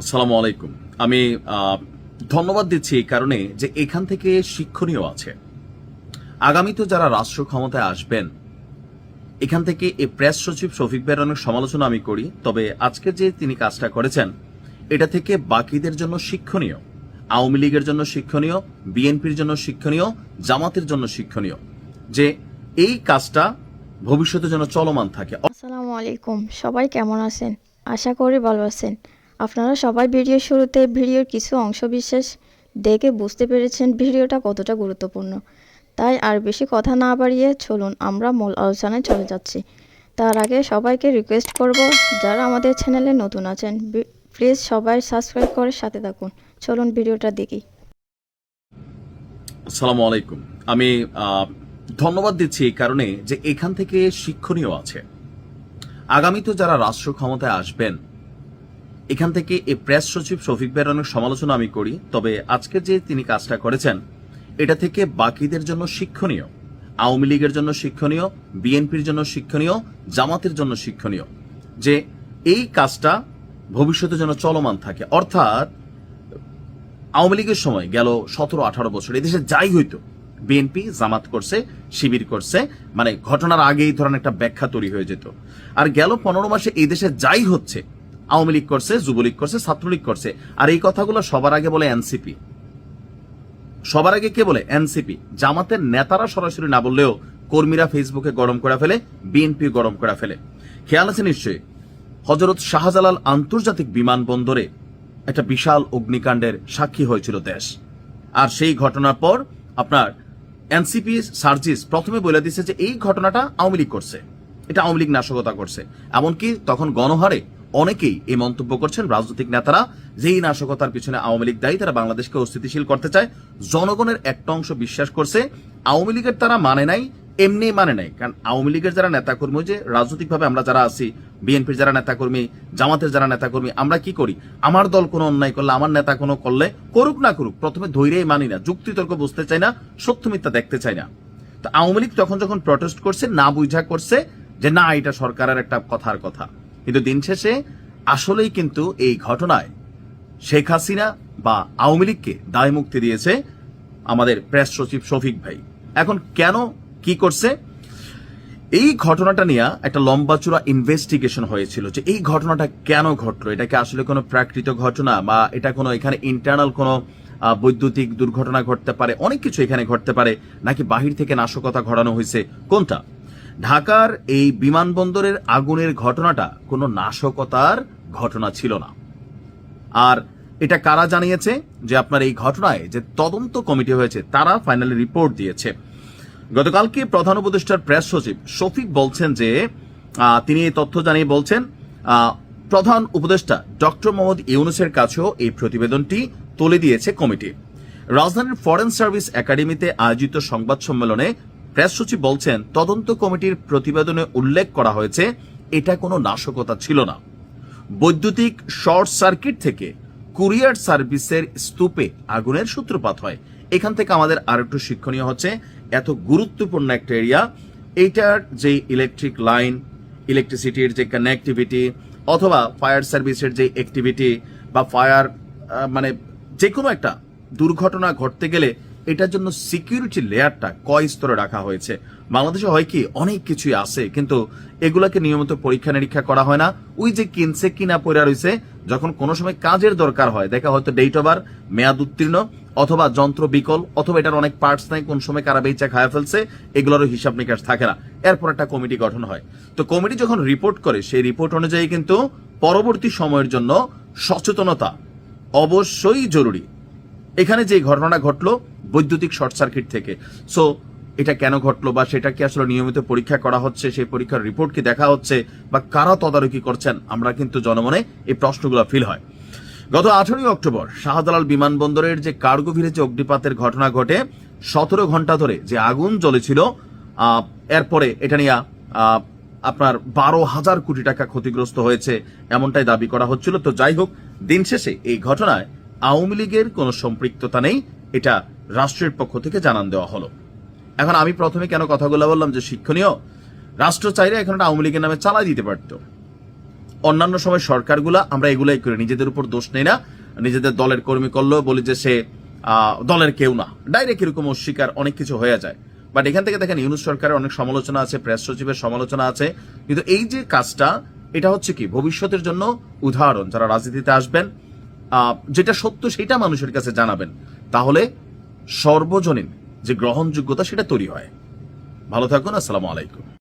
আসসালামু আলাইকুম। আমি ধন্যবাদ দিচ্ছি এই কারণে যে এখান থেকে শিক্ষণীয় আছে। আগামীতে যারা রাষ্ট্র ক্ষমতায় আসবেন, এখান থেকে এই প্রেস সচিব শফিক অনেক সমালোচনা আমি করি, তবে আজকে যে তিনি কাজটা করেছেন, এটা থেকে বাকিদের জন্য শিক্ষণীয়, আওয়ামী লীগের জন্য শিক্ষণীয়, বিএনপির জন্য শিক্ষণীয়, জামাতের জন্য শিক্ষণীয়, যে এই কাজটা ভবিষ্যতে যেন চলমান থাকে। আসসালামু আলাইকুম। সবাই কেমন আছেন? আশা করি ভালো আছেন। আপনারা সবাই ভিডিওর শুরুতে ভিডিওর কিছু অংশ বিশেষ দেখে বুঝতে পেরেছেন ভিডিওটা কতটা গুরুত্বপূর্ণ। তাই আর বেশি কথা না বাড়িয়ে চলুন আমরা মূল আলোচনায় চলে যাচ্ছি। তার আগে সবাইকে রিকোয়েস্ট করব, যারা আমাদের চ্যানেলে নতুন আছেন প্লিজ সবাই সাবস্ক্রাইব করে সাথে থাকুন। চলুন ভিডিওটা দেখি। আসসালামু আলাইকুম। আমি ধন্যবাদ দিচ্ছি এই কারণে যে এখান থেকে শিক্ষণীয় আছে। আগামীতে যারা রাষ্ট্র ক্ষমতায় আসবেন এখান থেকে এই প্রেস সচিব শফিক ভাইয়ের অনেক সমালোচনা আমি করি, তবে আজকে যে তিনি কাজটা করেছেন, এটা থেকে বাকিদের জন্য শিক্ষণীয়, আওয়ামী লীগের জন্য শিক্ষণীয়, বিএনপির জন্য শিক্ষণীয়, জামাতের জন্য শিক্ষণীয়, যে এই কাজটা ভবিষ্যতে যেন চলমান থাকে। অর্থাৎ আওয়ামী লীগের সময় গেল সতেরো আঠারো বছর এদেশে যাই হইতো, বিএনপি জামাত করছে, শিবির করছে মানে ঘটনার আগে এই ধরনের একটা ব্যাখ্যা তৈরি হয়ে যেত। আর গেল পনেরো মাসে এই দেশে যাই হচ্ছে আওয়ামী লীগ করছে, যুবলীগ করছে, ছাত্রলীগ করছে। আর এই কথাগুলো সবার আগে বলে এনসিপি। সবার আগে কে বলে? এনসিপি। জামাতের নেতারা সরাসরি না বললেও কর্মীরা ফেসবুকে গরম করে ফেলে, বিএনপি গরম করে ফেলে। খেয়াল আছে নিশ্চয়ই? হজরত শাহজালাল আন্তর্জাতিক বিমানবন্দরে একটা বিশাল অগ্নিকাণ্ডের সাক্ষী হয়েছিল দেশ। আর সেই ঘটনার পর আপনার এনসিপি সার্জিস প্রথমে বলে দিয়েছে যে এই ঘটনাটা আওয়ামী লীগ করছে। এটা আওয়ামী লীগ নাশকতা করছে। এমনকি তখন গণহারে অনেকেই এই মন্তব্য করছেন রাজনৈতিক নেতারা যেই নাশকতার পিছনে আওয়ামী লীগ দায়ী, তারা বাংলাদেশকে অস্থিতিশীল করতে চায়। জনগণের একটা অংশ বিশ্বাস করছে, আওয়ামী লীগের তারা মানে নাই, এমনি মানে নাই। কারণ আওয়ামী লীগের যারা নেতাকর্মী, যে রাজনৈতিকভাবে আমরা যারা আছি, বিএনপির যারা নেতাকর্মী, জামাতের যারা নেতাকর্মী, আমরা কি করি? আমার দল কোনো অন্যায় করলে, আমার নেতা কোনো করলে, করুক না করুক, প্রথমে ধৈর্যই মানি না, যুক্তিতর্ক বুঝতে চাই না সত্য মিথ্যা দেখতে চাই না। তো আওয়ামী লীগ তখন যখন প্রটেস্ট করছে, না বুঝা করছে যে না, এটা সরকারের একটা কথার কথা। কিন্তু দিন শেষে আসলেই কিন্তু এই ঘটনায় শেখ হাসিনা বা আওয়ামী লীগকে দায় মুক্তি দিয়েছে আমাদের প্রেস সচিব শফিক ভাই। এখন কেন, কি করছে? এই ঘটনাটা নিয়ে একটা লম্বা চূড়া ইনভেস্টিগেশন হয়েছিল যে এই ঘটনাটা কেন ঘটলো? এটা কি আসলে কোনো প্রাকৃত ঘটনা বা এটা কোনো এখানে ইন্টারনাল কোনো বৈদ্যুতিক দুর্ঘটনা ঘটতে পারে? অনেক কিছু এখানে ঘটতে পারে, নাকি বাহির থেকে নাশকতা ঘটানো হয়েছে? কোনটা? ঢাকার এই বিমানবন্দরের আগুনের ঘটনাটা কোনো নাশকতার ঘটনা ছিল না। আর এটা কারা জানিয়েছে যে আপনার এই ঘটনায় যে তদন্ত কমিটি হয়েছে, তারা ফাইনালি রিপোর্ট দিয়েছে। গতকালকে প্রধান উপদেষ্টার প্রেস সচিব শফিক বলছেন যে তিনি এই তথ্য জানিয়ে বলছেন প্রধান উপদেষ্টা ডক্টর মোহাম্মদ ইউনুসের কাছেও এই প্রতিবেদনটি তুলে দিয়েছে কমিটি। রাজধানীর ফরেন সার্ভিস একাডেমিতে আয়োজিত সংবাদ সম্মেলনে প্রেস সচিব বলছেন, তদন্ত কমিটির প্রতিবেদনে উল্লেখ করা হয়েছে, এটা কোনো নাশকতা ছিল না। বৈদ্যুতিক শর্ট সার্কিট থেকে কুরিয়ার সার্ভিসের স্তূপে আগুনের সূত্রপাত হয়। এখান থেকে আমাদের আর একটু শিক্ষণীয় হচ্ছে, এত গুরুত্বপূর্ণ একটা এরিয়া, এইটার যে ইলেকট্রিক লাইন, ইলেকট্রিসিটির যে কানেক্টিভিটি অথবা ফায়ার সার্ভিসের যে অ্যাক্টিভিটি বা ফায়ার মানে যে কোনো একটা দুর্ঘটনা ঘটতে গেলে এটার জন্য সিকিউরিটি লেয়ারটা কয় স্তরে রাখা হয়েছে? বাংলাদেশে হয় কি, অনেক কিছুই আছে, কিন্তু এগুলাকে নিয়মিত পরীক্ষা নিরীক্ষা করা হয় না। ওই যে কিনছে, কিনা পড়া রয়েছে, যখন কোনো সময় কাজের দরকার হয়, দেখা হয়তো ডেট ওভার মেয়াদ উত্তীর্ণ, অথবা যন্ত্র বিকল, অথবা এটার অনেক পার্টস নাই, কোন সময় কারা বেচা খায়া ফেলছে, এগুলোরও হিসাব নিকাশ থাকে না। এরপর একটা কমিটি গঠন হয়। তো কমিটি যখন রিপোর্ট করে, সেই রিপোর্ট অনুযায়ী কিন্তু পরবর্তী সময়ের জন্য সচেতনতা অবশ্যই জরুরি। এখানে যে ঘটনাটা ঘটলো বৈদ্যুতিক শর্ট সার্কিট থেকে। সো এটা কেন ঘটলো বা সেটা কি আসলে নিয়মিত পরীক্ষা করা হচ্ছে, সেই পরীক্ষার রিপোর্ট কি দেখা হচ্ছে বা কারা তদারকি করছেন, আমরা কিন্তু জনমনে এই প্রশ্নগুলো ফিল হয়। গত আঠারোই অক্টোবর শাহজালাল বিমানবন্দরের যে কার্গো ভিলেজে অগ্নিপাতের ঘটনা ঘটে, সতেরো ঘণ্টা ধরে যে আগুন জ্বলেছিল এরপরে এটা নিয়ে আপনার বারো হাজার কোটি টাকা ক্ষতিগ্রস্ত হয়েছে এমনটাই দাবি করা হচ্ছিল। তো যাই হোক, দিন শেষে এই ঘটনায় আওয়ামী লীগের কোনো সম্পৃক্ততা নেই, এটা রাষ্ট্রের পক্ষ থেকে জানান দেওয়া হলো। এখন আমি প্রথমে কেন কথাগুলো বললাম যে শিক্ষণীয়? রাষ্ট্র চাইলে এখন আওয়ামী লীগের নামে চালাই দিতে পারত। অন্যান্য সময় সরকারগুলা আমরা এগুলাই করি, নিজেদের উপর দোষ নেই না। নিজেদের দলের কর্মী করলেও বলি যে সে দলের কেউ না। ডাইরেক্ট এরকম অস্বীকার অনেক কিছু হয়ে যায়। বাট এখান থেকে দেখেন ইউনুস সরকারের অনেক সমালোচনা আছে প্রেস সচিবের সমালোচনা আছে। কিন্তু এই যে কাজটা, এটা হচ্ছে কি? ভবিষ্যতের জন্য উদাহরণ। যারা রাজনীতিতে আসবেন যেটা সত্য সেটা মানুষের কাছে জানাবেন। তাহলে সর্বজনীন যে গ্রহণযোগ্যতা সেটা তৈরি হয়। ভালো থাকুন আসসালামু আলাইকুম।